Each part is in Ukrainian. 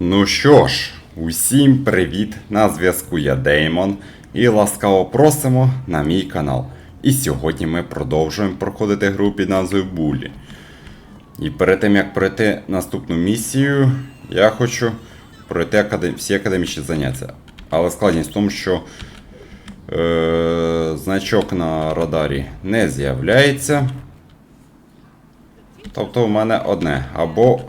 Ну що ж, усім привіт! На зв'язку я Деймон і ласкаво просимо на мій канал. І сьогодні ми продовжуємо проходити гру під назвою Булі. І перед тим як пройти наступну місію, я хочу пройти академ... всі академічні заняття. Але складність в тому, що е... значок на радарі не з'являється. Тобто в мене одне. Або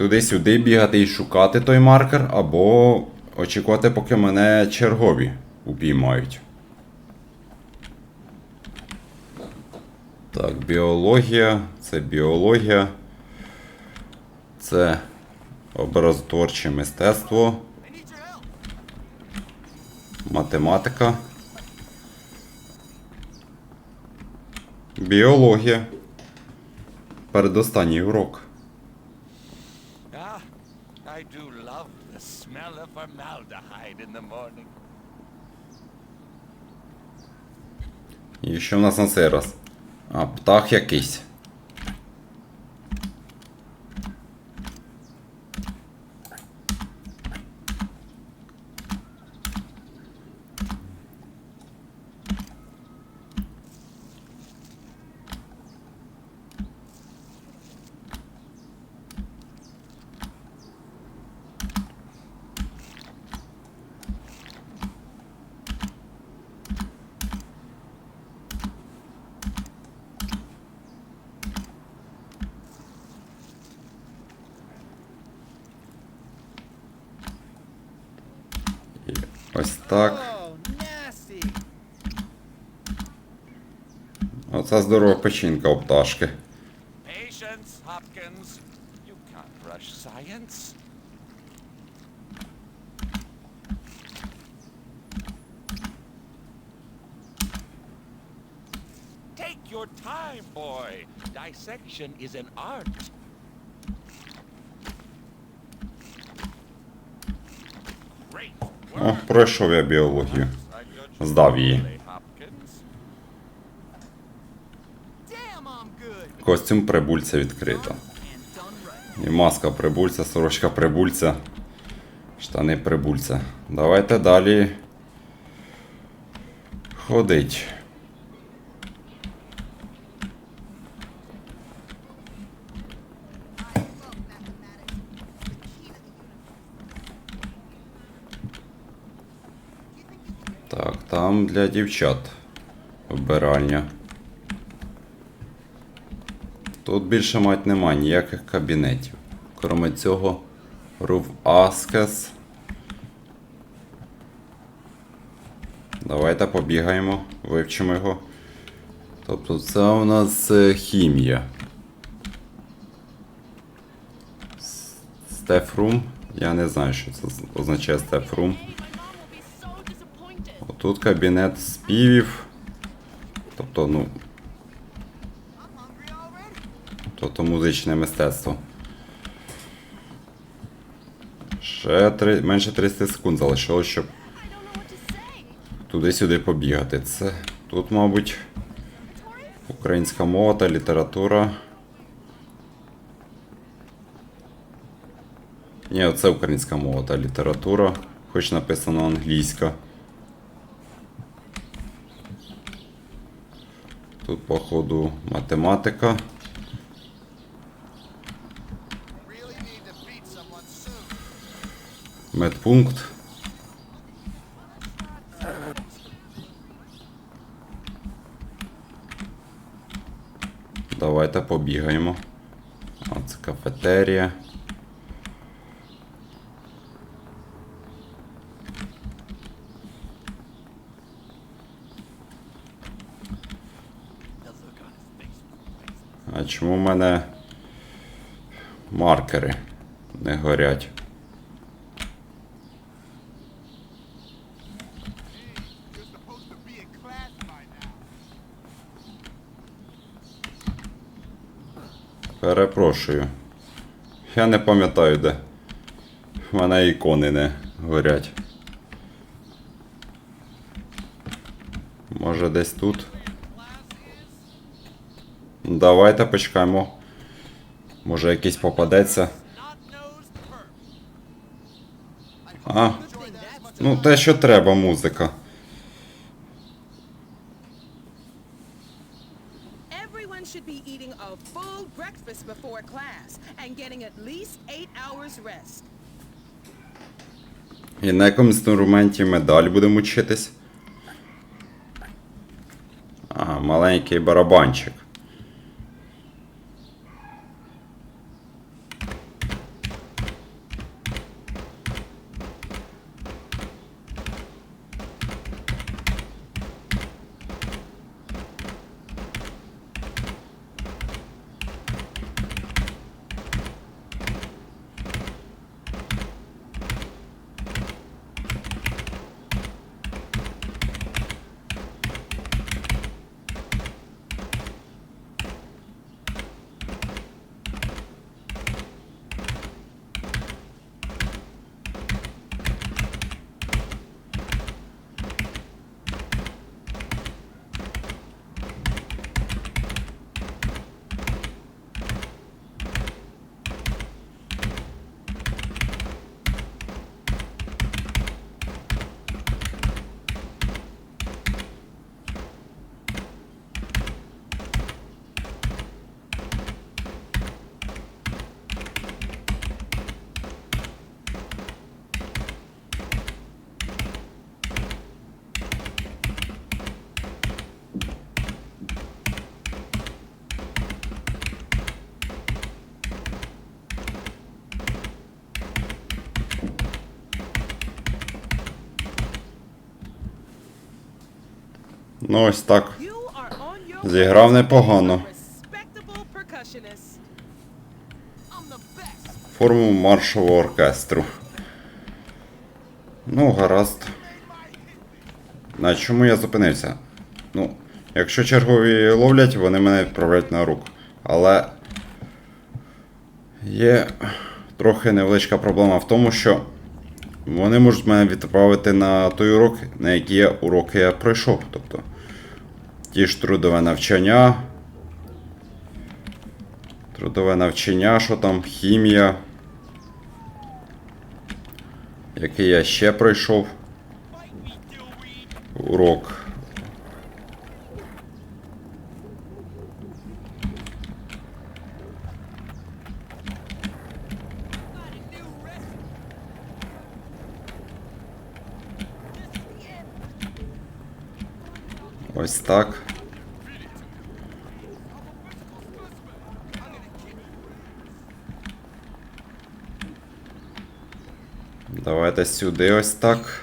туди-сюди бігати і шукати той маркер, або очікувати, поки мене чергові упіймають. Так, біологія, це біологія. Це образотворче мистецтво. Математика. Біологія. Передостанній урок. І що в нас на цей раз? А, птах якийсь. І ось так. Oh. Оце здорова печінка у пташки. Take your time, boy. Dissection is an art. Great О, пройшов я біологію. Здав її. Костюм прибульця відкрито. І маска прибульця, сорочка прибульця, штани прибульця. Давайте далі ходить. Так, там для дівчат вбиральня. Тут більше мать нема ніяких кабінетів. Кроме цього, Рув Аскес. Давайте побігаємо, вивчимо його. Тобто це у нас е, хімія. Стефрум. Я не знаю, що це означає стефрум. Отут кабінет співів. Тобто, ну, Тобто музичне мистецтво. Ще три, менше 30 секунд залишилось, щоб туди-сюди побігати. Це тут, мабуть, українська мова та література. Ні, оце українська мова та література, хоч написано англійська. Тут, походу, математика. Медпункт. Давайте побігаємо. А, це кафетерія. Чому в мене маркери не горять? Перепрошую. Я не пам'ятаю де. В мене ікони не горять. Може десь тут? Давайте почекаємо. Може якийсь попадеться. А, ну те, що треба, музика. І на якому інструменті ми далі будемо вчитись? А, маленький барабанчик. Ну ось так. Зіграв непогано. Форму маршового оркестру. Ну, гаразд. На чому я зупинився? Ну, якщо чергові ловлять, вони мене відправляють на рук. Але є трохи невеличка проблема в тому, що вони можуть мене відправити на той урок, на які я уроки я пройшов. Тобто ті ж трудове навчання. Трудове навчання, що там, хімія. Який я ще пройшов. Урок. Ось так. Давайте сюди ось так.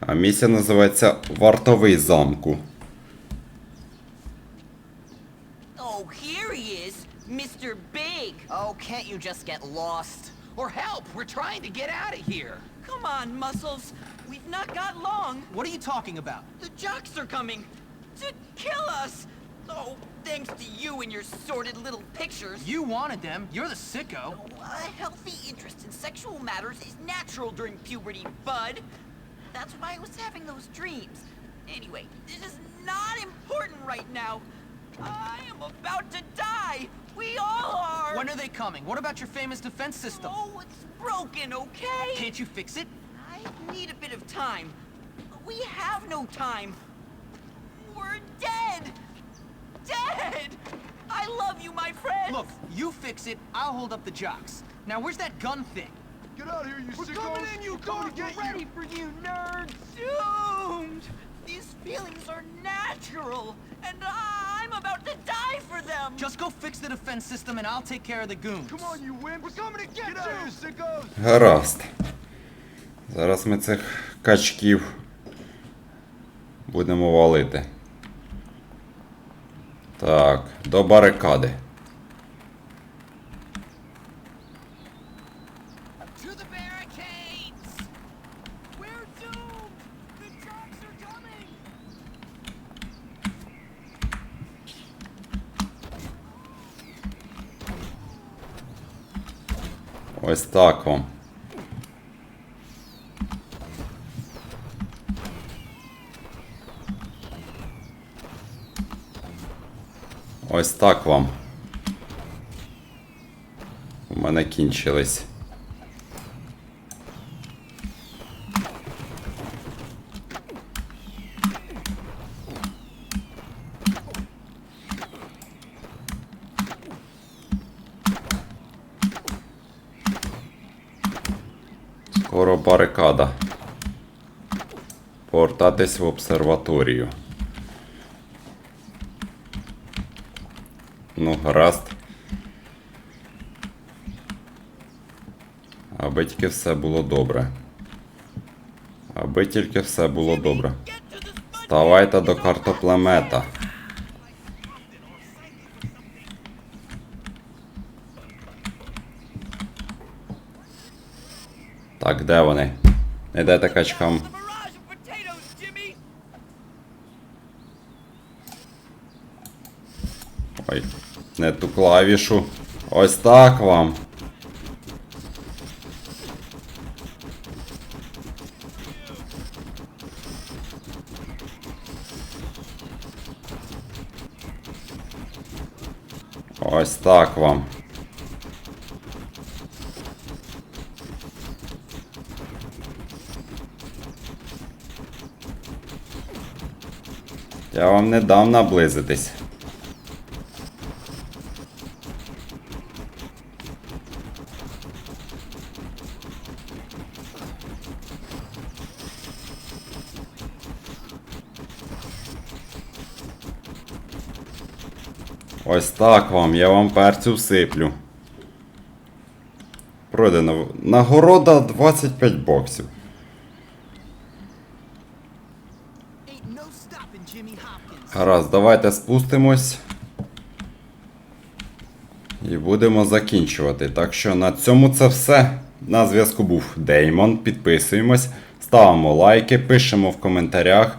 А місія називається Вартовий замку. Oh, here he is, Mr. Big. Oh, can't you just get lost? Or help, we're trying to get out of here. Come on, Muscles. We've not got long. What are you talking about? The jocks are coming to kill us. Oh, thanks to you and your sordid little pictures. You wanted them. You're the sicko. A healthy interest in sexual matters is natural during puberty, bud. That's why I was having those dreams. Anyway, this is not important right now. I am about to die. We all are. When are they coming? What about your famous defense system? Oh, it's broken, okay? Can't you fix it? need a bit of time. We have no time. We're dead! Dead! I love you, my friend! Look, you fix it, I'll hold up the jocks. Now, where's that gun thing? Get out of here, you We're sickos! We're coming in, you We're get ready you. for you, nerds! Doomed! These feelings are natural, and I'm about to die for them! Just go fix the defense system and I'll take care of the goons. Come on, you wimps! We're coming to get, get you! Out of here, sickos! Rost. Зараз ми цих качків будемо валити. Так, до барикади. Ось так вам. Ось так вам. У мене кінчились. Скоро барикада. Повертатись в обсерваторію. Ну, гаразд. Аби тільки все було добре. Аби тільки все було добре. Ставайте до картоплемета. Так, де вони? Не дайте качкам. Не ту клавішу. Ось так вам. Ось так вам. Я вам не дам наблизитись. Ось так вам, я вам перцю всиплю. Пройдено. Нагорода 25 боксів. Гаразд, давайте спустимось. І будемо закінчувати. Так що на цьому це все. На зв'язку був Деймон. Підписуємось, ставимо лайки, пишемо в коментарях.